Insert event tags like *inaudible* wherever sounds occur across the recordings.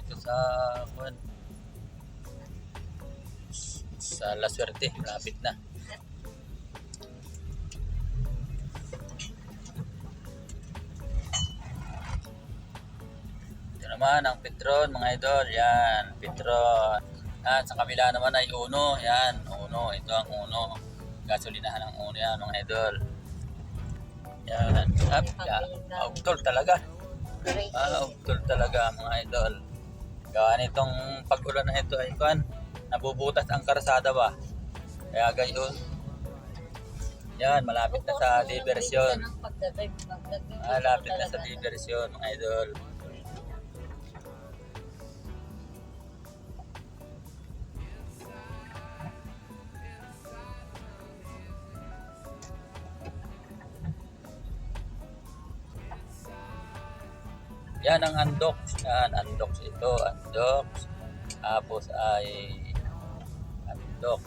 ito sa kuwan. Sa La Suerte, malapit na. Ito naman ang Petron, mga idol. Yan, Petron. Yan, sa kabila naman ay Uno. Yan, Uno. Ito ang Uno. Gasolinahan ng Uno yan, mga idol. Yan. Up, yan. Outdoor talaga. Ah, talaga, mga idol. Gawa nitong pag-ulan na ito ay kuan, nabubutas ang karsada ba? Kaya gayon. Yan, malapit na sa diversyon. Malapit na sa diversyon, mga idol. Yan ang undox. Yan, undox ito. Undox. Tapos ay undox.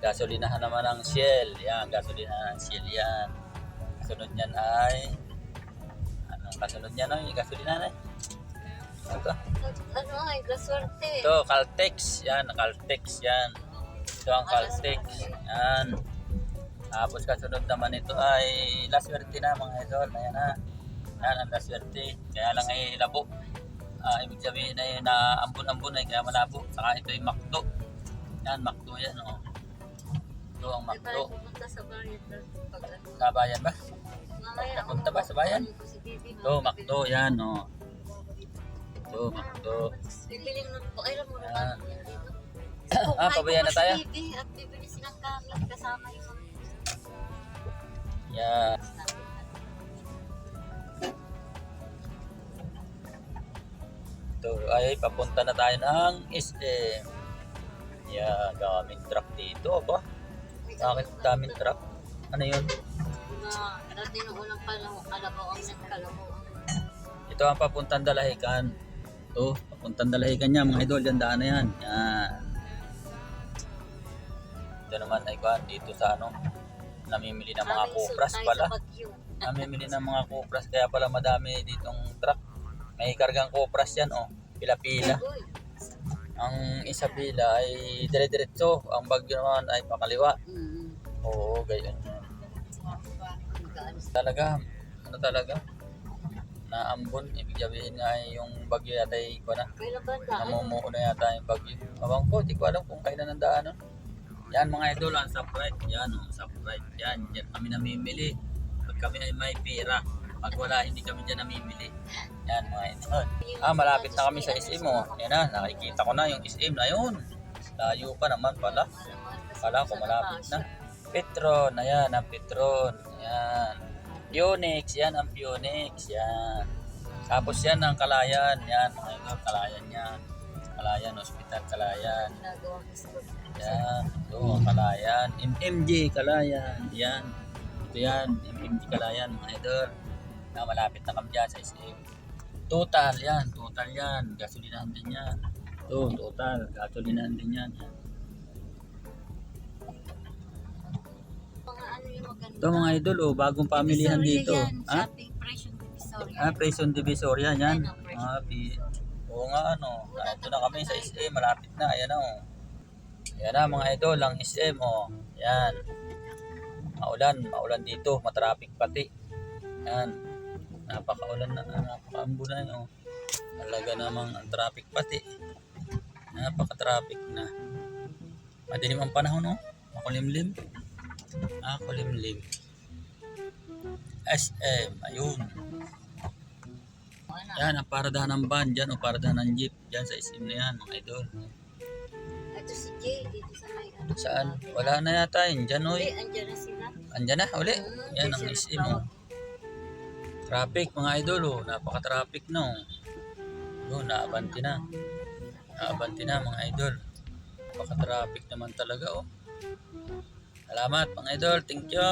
Gasolinahan naman ng Shell. Yan, gasolinahan ng Shell yan. Kasunod niyan ay anong kasunod niyan ay gasolinahan ay? Ano to? Ano ay, gaswerte. Ito, Caltex. Yan, Caltex yan. Ito ang Caltex. Yan. Tapos kasunod naman ito ay La Suerte na mga idol. Ayan na. La Suerte. Kaya lang ay labo. Ah, ibig sabihin ay na ambon-ambon ay kaya malabo. Saka ito ay Macdo. Yan, Macdo yan. Oh. Ito ang sa bayan. Pag ano. Sa bayan ba? Napunta ba sa bayan? Ito, Macdo yan. Oh. Ito, Macdo. Bibiling nun po. *coughs* Ay, mo dito. Ah, pabayan na tayo? Si Bibi at bibili silang gamit kasama yung mga Yan. Ito ay papunta na tayo ng SM. Yeah, daming truck dito ba? Bakit daming truck? Ano yun? na dati nung unang panahon, kalabaw ang nagkalabaw. Ito ang papuntang Dalahican. Ito, papuntang Dalahican niya mga idol. Yan daan na yan. Yan. Ito naman ay kuhan dito sa ano. Namimili ng mga kupras pala. Namimili ng mga kupras kaya pala madami ditong truck. May kargang kupras yan oh. Pila-pila. Ang isa pila ay dire-diretso. Ang bagyo naman ay pakaliwa. mm, Oo, gayon. Talaga, ano talaga? Naambon, ibig sabihin nga ay yung bagyo yata ay ko na. Ang? Namumuo na yata yung bagyo. Abang ko, di ko alam kung kailan ang daan. No? Yan mga idol, ang Surprise. Yan, oh, Surprise. Yan, yan kami namimili. Pag kami ay may pera. Pag wala, hindi kami dyan namimili. Yan mga idol. Ah, malapit na kami sa SM oh. Yan na, nakikita ko na yung SM na yun. Layo pa naman pala. Kala ko malapit na. Petron, ayan ang Petron. Ayan. Phoenix, yan ang Phoenix. Yan. Tapos yan ang Kalayan. Yan, mga idol, Kalayan yan. Kalayan, Hospital Kalayan. Yan. Ito, Kalayan. MMG Kalayan. Yan. Ito yan, MMG Kalayan, mga idol. Na malapit na kami dyan sa SM. Total yan, total yan. Gasolinahan din yan. Ito, total. Gasolinahan din yan. yan. Ito mga idol, oh, bagong pamilihan dito. Yan, Ha? Presyon Divisoria. Ah, Prison Divisoria yan. Prison. Ah, pi Oo nga ano. Ah, ito na kami sa SM, malapit na. Ayan oh. Ayan na mga idol, ang SM oh. Yan. Maulan, maulan dito, matraffic pati. Yan. Napakaulan na, ah, napakaambo na yun oh. Talaga namang ang traffic pati. Napaka-traffic na. Madilim ang panahon oh. Makulimlim. Ah, kulimlim. SM, ayun. Yan, ang paradahan ng van dyan, o paradahan ng jeep dyan sa SM na yan, mga idol. Ito si Jay, dito sa may ano. Saan? Wala na yata yun, dyan oy. andyan na sila. Andyan na, uli. Mm, Yan ang SM oh. Traffic, mga idol oh. Napaka-traffic na oh. Yun, naabanti na. Naabanti na, mga idol. Napaka-traffic naman talaga oh. Salamat, mga idol. Thank you.